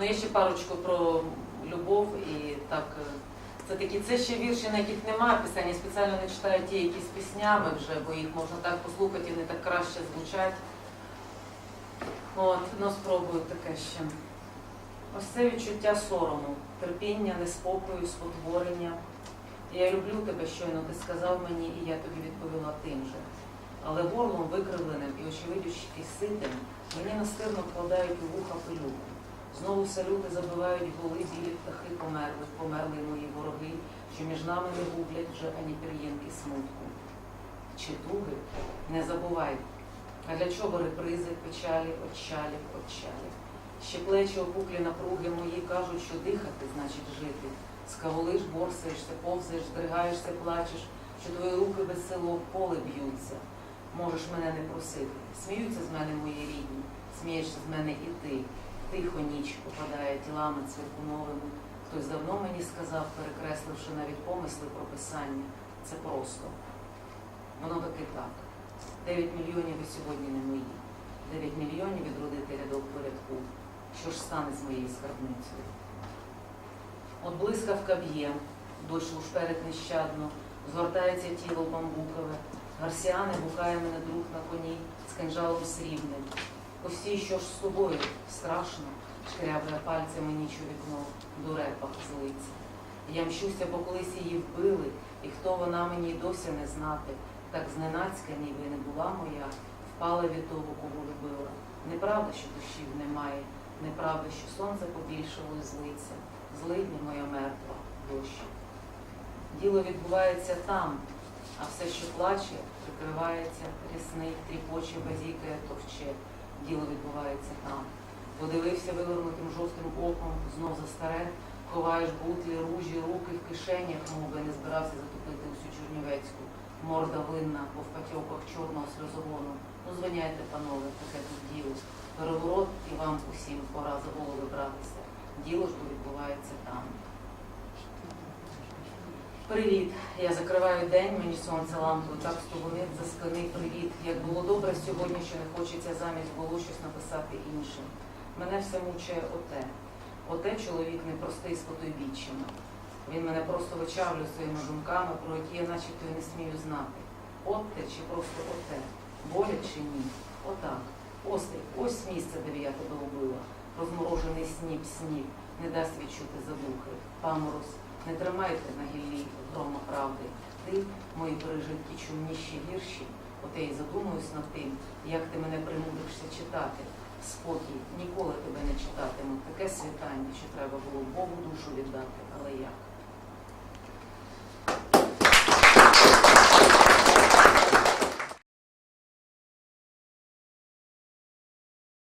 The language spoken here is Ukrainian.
Ну, є ще парочку про любов і так. е, Це такі, це ще вірші, на яких немає писань. Я спеціально не читаю ті, які з піснями вже, бо їх можна так послухати, і вони так краще звучать. От, ну спробую таке ще. Ось це відчуття сорому, терпіння, неспокою, спотворення. Я люблю тебе, щойно ти сказав мені, і я тобі відповіла тим же. Але горлом викривленим і очевидючки ситим мені настирно вкладають у вуха пилюку. Знову салюти забивають голи білі птахи померли, померли мої вороги, що між нами не гублять вже ані пір'їнки смутку. Чи туги не забувай, а для чого репризи, печалі, очалі, очалі? Ще плечі опуклі напруги мої кажуть, що дихати значить жити. Скаволиш, борсаєшся, повзаєш, здригаєшся, плачеш, що твої руки безсило в поле б'ються. Можеш мене не просити. Сміються з мене мої рідні, смієшся з мене і ти. Тихо ніч попадає тілами цвіркуновими. Хтось давно мені сказав, перекресливши навіть помисли про писання. Це просто. Воно таки так. Дев'ять мільйонів і сьогодні не мої. Дев'ять мільйонів відродити рядок порядку. Що ж стане з моєю скарбницею? От блискавка б'є, дощ лушперить нещадно, згортається тіло бамбукове, гарсіани бухає мене друг на коні з кинжалом срібним. Косі, що ж з тобою? Страшно, шкрябає пальцями ніч у вікно, до репах злиться. Я мщуся, бо колись її вбили, і хто вона мені досі не знати. Так зненацька, ніби не була моя, впала від того, кого любила. Неправда, що душів немає, неправда, що сонце побільшало і злиться. Злидня моя мертва, дощ. Діло відбувається там, а все, що плаче, прикривається, рясний, тріпоче, базікає, товче. Діло відбувається там. Подивився вивернутим жовтим оком, знов за старе, ховаєш бутлі, ружі, руки в кишенях, мов не збирався затопити усю Чернівецьку. Морда винна, бо в патьоках чорного сльозогону. Ну, звиняйте, панове, таке тут діло. Переворот і вам усім пора за голови братися. Діло ж бо відбувається там. Привіт. Я закриваю день, мені сонце лампою так стовонить за спини. Привіт. Як було добре сьогодні, що не хочеться замість було щось написати іншим. Мене все мучає оте. Оте чоловік непростий з потойбіччями. Він мене просто вичавлює своїми думками, про які я начебто й не смію знати. От те чи просто оте. Болять чи ні? Отак. Ось, ось місце, де я тебе убила. Розморожений сніп, сніп, не дасть відчути задухи. Памороз, не тримайте на гіллі грома правди. Ти, мої пережитки, чумніші вірші, оте й задумуюсь над тим, як ти мене примудишся читати. Спокій, ніколи тебе не читатиму. Таке світання, що треба було Богу душу віддати, але як?